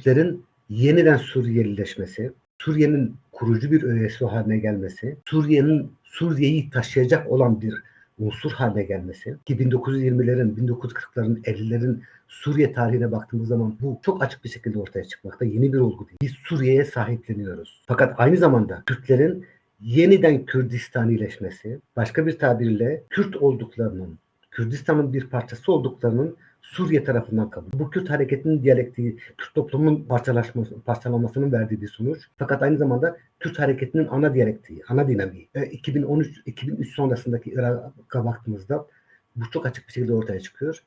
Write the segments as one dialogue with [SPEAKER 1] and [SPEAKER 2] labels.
[SPEAKER 1] Kürtlerin yeniden Suriyelileşmesi, Suriye'nin kurucu bir öğesi haline gelmesi, Suriye'nin Suriye'yi taşıyacak olan bir unsur haline gelmesi ki 1920'lerin, 1940'ların, 50'lerin Suriye tarihine baktığımız zaman bu çok açık bir şekilde ortaya çıkmakta. Yeni bir olgu değil. Biz Suriye'ye sahipleniyoruz. Fakat aynı zamanda Kürtlerin yeniden Kürdistanileşmesi, başka bir tabirle Kürt olduklarının, Kürdistan'ın bir parçası olduklarının Suriye tarafından kabul. Bu Kürt hareketinin diyalektiği, Kürt toplumun parçalaşması, parçalanmasının verdiği bir sonuç. Fakat aynı zamanda Kürt hareketinin ana diyalektiği, ana dinamiği. E, 2013-2003 sonrasındaki Irak'a baktığımızda bu çok açık bir şekilde ortaya çıkıyor.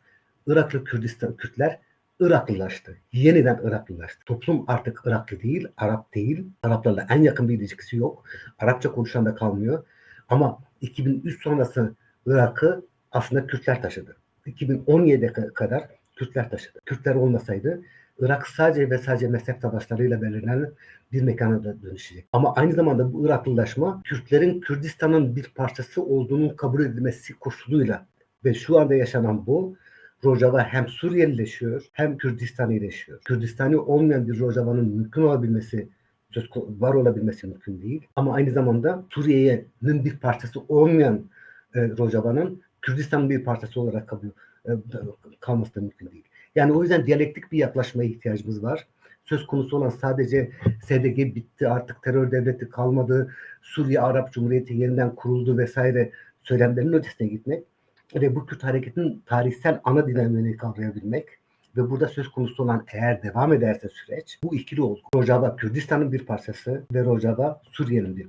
[SPEAKER 1] Iraklı Kürdistan Kürtler Iraklılaştı. Yeniden Iraklılaştı. Toplum artık Iraklı değil, Arap değil. Araplarla en yakın bir ilişkisi yok. Arapça konuşan da kalmıyor. Ama 2003 sonrası Irak'ı aslında Kürtler taşıdı. 2017'ye kadar Kürtler taşıdı. Kürtler olmasaydı Irak sadece ve sadece mezhep savaşlarıyla belirlenen bir mekana da dönüşecek. Ama aynı zamanda bu Iraklılaşma Kürtlerin Kürdistan'ın bir parçası olduğunun kabul edilmesi koşuluyla ve şu anda yaşanan bu Rojava hem Suriyelileşiyor hem Kürdistanileşiyor. Kürdistani olmayan bir Rojava'nın mümkün olabilmesi söz var olabilmesi mümkün değil. Ama aynı zamanda Suriye'nin bir parçası olmayan e, Rojava'nın Kürdistan'ın bir parçası olarak kabul, e, kalması da mümkün değil. Yani o yüzden diyalektik bir yaklaşmaya ihtiyacımız var. Söz konusu olan sadece SDG bitti artık terör devleti kalmadı, Suriye Arap Cumhuriyeti yeniden kuruldu vesaire söylemlerinin ötesine gitmek ve bu Kürt hareketinin tarihsel ana dinamiğini kavrayabilmek ve burada söz konusu olan eğer devam ederse süreç bu ikili olgu. Rojava Kürdistan'ın bir parçası ve Rojava Suriye'nin bir